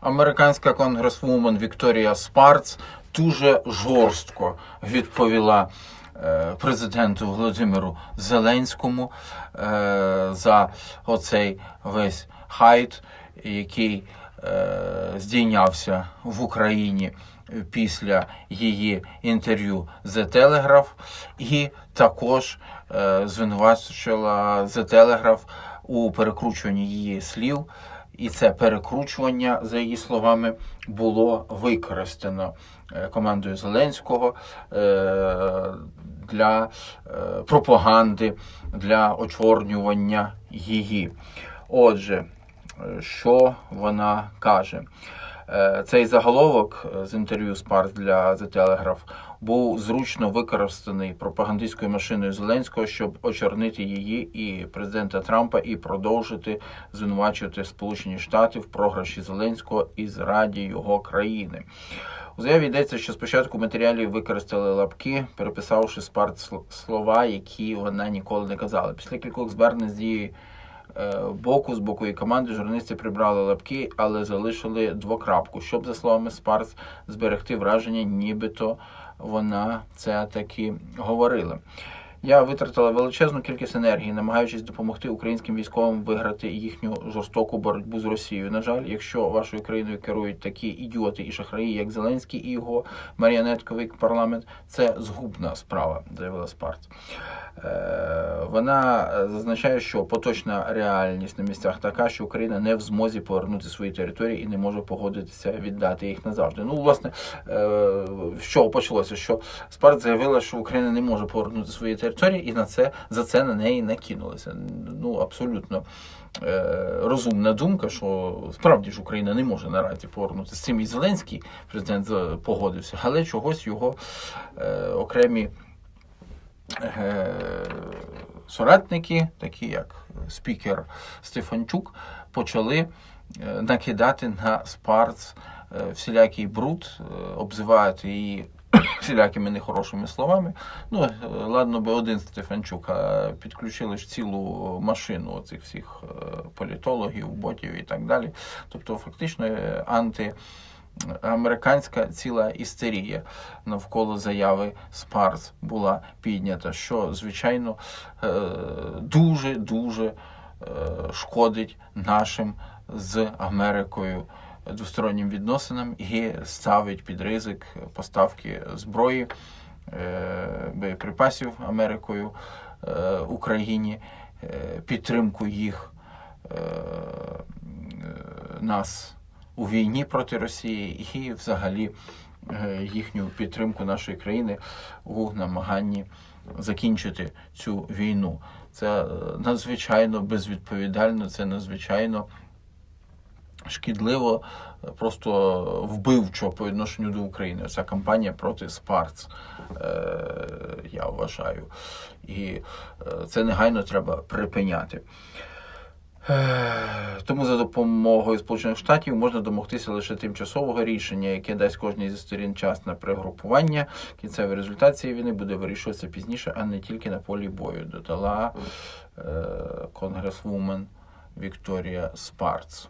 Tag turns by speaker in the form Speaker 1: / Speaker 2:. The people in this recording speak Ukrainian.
Speaker 1: американська конгресвумен Вікторія Спарц дуже жорстко відповіла е, президенту Володимиру Зеленському е, за оцей весь хайт, який е, здійнявся в Україні після її інтерв'ю The Telegraph і також звинувачила The Telegraph у перекручуванні її слів. І це перекручування, за її словами, було використано е, командою Зеленського е, для е, пропаганди, для очорнювання її. Отже, що вона каже? Е, Цей заголовок е, з інтерв'ю Спарс для The Telegraph був зручно використаний пропагандистською машиною Зеленського, щоб очорнити її і президента Трампа і продовжити звинувачувати Сполучені Штати в програші Зеленського і зраді його країни. У заяві йдеться, що спочатку матеріалі використали лапки, переписавши сл- слова, які вона ніколи не казала. Після кількох звернень з її боку, з боку її команди, журналісти прибрали лапки, але залишили двокрапку, щоб, за словами Спарс, зберегти враження, нібито вона це таки говорила. Я витратила величезну кількість енергії, намагаючись допомогти українським військовим виграти їхню жорстоку боротьбу з Росією. На жаль, якщо вашою країною керують такі ідіоти і шахраї, як Зеленський і його маріонетковий парламент, це згубна справа, заявила Спарц. Вона е, зазначає, що поточна реальність на місцях така, що Україна не в змозі повернути свої території і не може погодитися віддати їх назавжди. Ну, власне, е, з чого почалося? Що Спарт заявила, що Україна не може повернути свої території, і на це за це на неї накинулися. Ну абсолютно е, розумна думка, що справді ж Україна не може наразі повернути з цим і Зеленський президент погодився, але чогось його окремі соратники, такі як спікер Стефанчук, почали е, накидати на Спарц е, всілякий бруд, е, обзивають її всілякими нехорошими словами. Ну, е, ладно би один Стефанчук, а підключили ж цілу машину оцих всіх е, політологів, ботів і так далі. Тобто, фактично, е, анти американська ціла істерія навколо заяви Спарс була піднята, що звичайно дуже дуже шкодить нашим з Америкою двостороннім відносинам і ставить під ризик поставки зброї, е, боєприпасів Америкою е, Україні, е, підтримку їх е, нас у війні проти Росії і взагалі е, їхню підтримку нашої країни у намаганні закінчити цю війну. Це е, надзвичайно безвідповідально, це надзвичайно шкідливо, просто вбивчо по відношенню до України. Ця кампанія проти Спарц, е, я вважаю. І це негайно треба припиняти. Е, Тому за допомогою Сполучених Штатів можна домогтися лише тимчасового рішення, яке дасть кожній зі сторін час на пригрупування. Кінцевий результат цієї війни буде вирішуватися пізніше, а не тільки на полі бою, додала е, конгресвумен Вікторія Спарц.